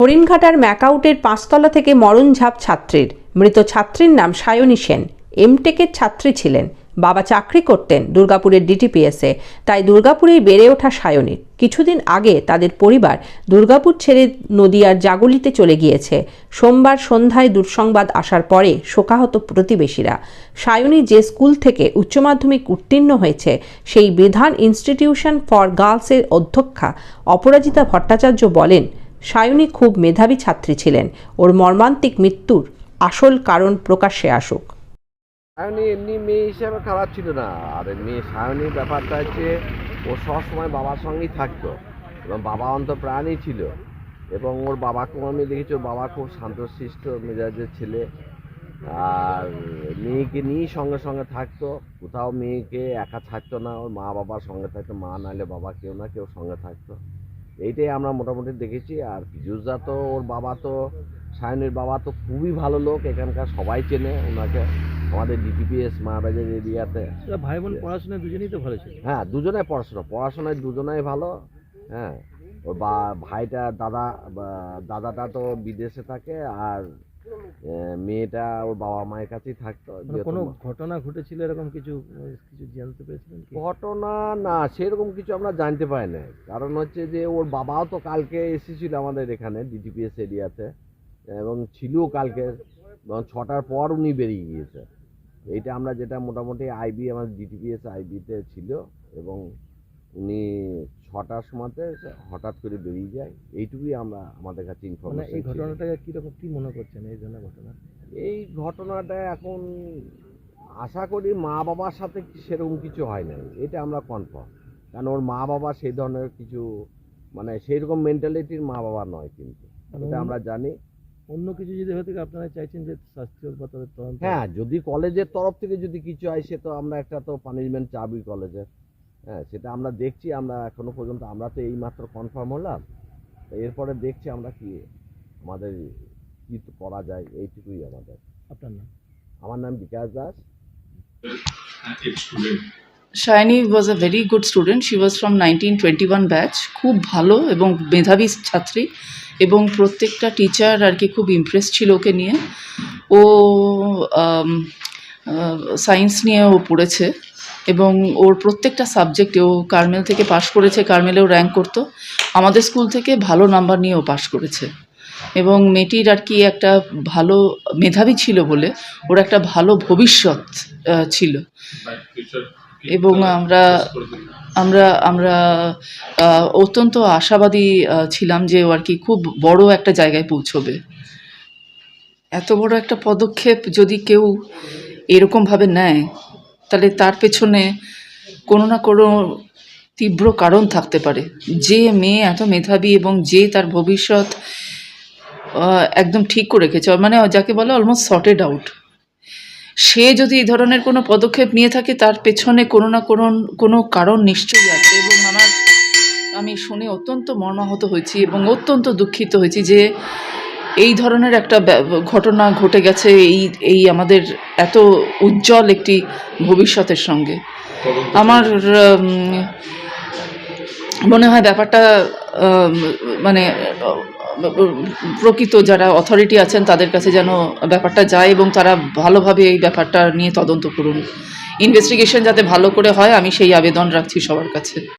হরিণঘাটার ম্যাকআউটের পাঁচতলা থেকে মরণঝাপ ছাত্রীর। মৃত ছাত্রীর নাম সায়নী সেন। এমটেকের ছাত্রী ছিলেন। বাবা চাকরি করতেন দুর্গাপুরের ডিটিপিএসে তাই দুর্গাপুরেই বেড়ে ওঠা সায়নীর। কিছুদিন আগে তাদের পরিবার দুর্গাপুর ছেড়ে নদিয়ার জাগলিতে চলে গিয়েছে। সোমবার সন্ধ্যায় দুঃসংবাদ আসার পরে শোকাহত প্রতিবেশীরা। সায়নী যে স্কুল থেকে উচ্চ মাধ্যমিক উত্তীর্ণ হয়েছে, সেই বিধান ইনস্টিটিউশন ফর গার্লসের অধ্যক্ষা অপরাজিতা ভট্টাচার্য বলেন সায়নী খুব মেধাবী ছাত্রী ছিলেন। ওর মর্মান্তিক মৃত্যুর আসল কারণ প্রকাশ্যে আসুক। সায়নী এমনি মেয়ে হিসেবে খারাপ ছিল না। আর মেয়ে সায়নীর ব্যাপারটা হচ্ছে, ও সবসময় বাবার সঙ্গেই থাকতো এবং বাবা অন্ত অন্তপ্রাণই ছিল এবং ওর বাবাকেও আমি দেখেছি, ওর বাবা খুব শান্তশিষ্ট মেজাজের ছেলে। আর মেয়েকে নিয়েই সঙ্গে সঙ্গে থাকতো। কোথাও মেয়েকে একা থাকতো না, ওর মা বাবার সঙ্গে থাকতো। মা নাহলে বাবা কেউ না, কেউ সঙ্গে থাকতো। এইটাই আমরা মোটামুটি দেখেছি। আর পীযুষদা তো ওর বাবা তো সায়নের বাবা তো খুবই ভালো লোক এখানকার সবাই চেনে ওনাকে। আমাদের ডিটিপিএস মহারাজের এরিয়াতে। এরা ভাই বোন পড়াশোনায় দুজনেই তো ভালো ছিল। হ্যাঁ দুজনে পড়াশোনা পড়াশোনায় দুজনেই ভালো হ্যাঁ। ওর বা ভাইটা দাদা দাদাটা তো বিদেশে থাকে আর মেয়েটা ওর বাবা মায়ের কাছেই থাকতো মানে কোনো ঘটনা ঘটেছিল এরকম কিছু কিছু জানতে পেরেছিলেন ঘটনা না সেরকম কিছু আমরা জানতে পারি না কারণ হচ্ছে যে ওর বাবাও তো কালকে এসেছিল আমাদের এখানে ডিটিপিএস এরিয়াতে এবং ছিল কালকে এবং ছটার পর উনি বেরিয়ে গিয়েছে। এইটা আমরা যেটা মোটামুটি আইবি আমার ডিটিপিএস আইবিতে ছিল এবং উনি ছটার সময়তে হঠাৎ করে বেরিয়ে যায়। এইটুকুই আমরা আমাদের কাছে মানে ইনফরমেশন এই ঘটনাটাকে কীরকম কি মনে করছেন এই ধরনের ঘটনা? এই ঘটনাটা এখন আশা করি মা বাবার সাথে সেরকম কিছু হয় নাই। এটা আমরা কনফার্ম কারণ ওর মা বাবা সেই ধরনের কিছু মানে সেই রকম মেন্টালিটির মা বাবা নয় কিন্তু। মানে এটা আমরা জানি। অন্য কিছু যদি হয়ে থাকে আপনারা চাইছেন যে তদন্ত হ্যাঁ যদি কলেজের তরফ থেকে যদি কিছু হয় সে তো আমরা একটা তো পানিশমেন্ট চাবি কলেজের। হ্যাঁ সেটা আমরা দেখছি আমরা এখনও পর্যন্ত আমরা তো এই মাত্র কনফার্ম হলাম। তো এরপরে দেখছি আমরা কি আমাদের কি করা যায় এইটুকুই আমাদের। আপনার নাম? আমার নাম Bikash Das. Shayni was a very good student she was from nineteen twenty one batch খুব ভালো এবং মেধাবী ছাত্রী এবং প্রত্যেকটা টিচার আর কি খুব ইমপ্রেস ছিল ওকে নিয়ে। ও সায়েন্স নিয়ে ও পড়েছে এবং ওর প্রত্যেকটা সাবজেক্টে ও কার্মেল থেকে পাশ করেছে কার্মেলেও র্যাঙ্ক করতো। আমাদের স্কুল থেকে ভালো নাম্বার নিয়ে ও পাশ করেছে। এবং মেয়েটির আর কি একটা ভালো মেধাবী ছিল বলে ওর একটা ভালো ভবিষ্যৎ ছিল। এবং আমরা আমরা আমরা অত্যন্ত আশাবাদী ছিলাম যে ও আর কি খুব বড় একটা জায়গায় পৌঁছবে। এত বড় একটা পদক্ষেপ যদি কেউ এরকমভাবে নেয়, তাহলে তার পেছনে কোনো না কোনো তীব্র কারণ থাকতে পারে। যে মেয়ে এত মেধাবী এবং যে তার ভবিষ্যৎ একদম ঠিক করে রেখেছে মানে যাকে বলে অলমোস্ট সর্টেড আউট সে যদি এই ধরনের কোনো পদক্ষেপ নিয়ে থাকে, তার পেছনে কোনো না কোনো কোনো কারণ নিশ্চয়ই আছে এবং আমার, আমি শুনে অত্যন্ত মর্মাহত হয়েছি এবং অত্যন্ত দুঃখিত হয়েছি যে এই ধরনের একটা ঘটনা ঘটে গেছে এই এই আমাদের এত উজ্জ্বল একটি ভবিষ্যতের সঙ্গে। আমার মনে হয় ব্যাপারটা মানে প্রকৃত যারা অথরিটি আছেন তাদের কাছে যেন ব্যাপারটা যায় এবং তারা ভালোভাবে এই ব্যাপারটা নিয়ে তদন্ত করুন। ইনভেস্টিগেশন যাতে ভালো করে হয়, আমি সেই আবেদন রাখছি সবার কাছে।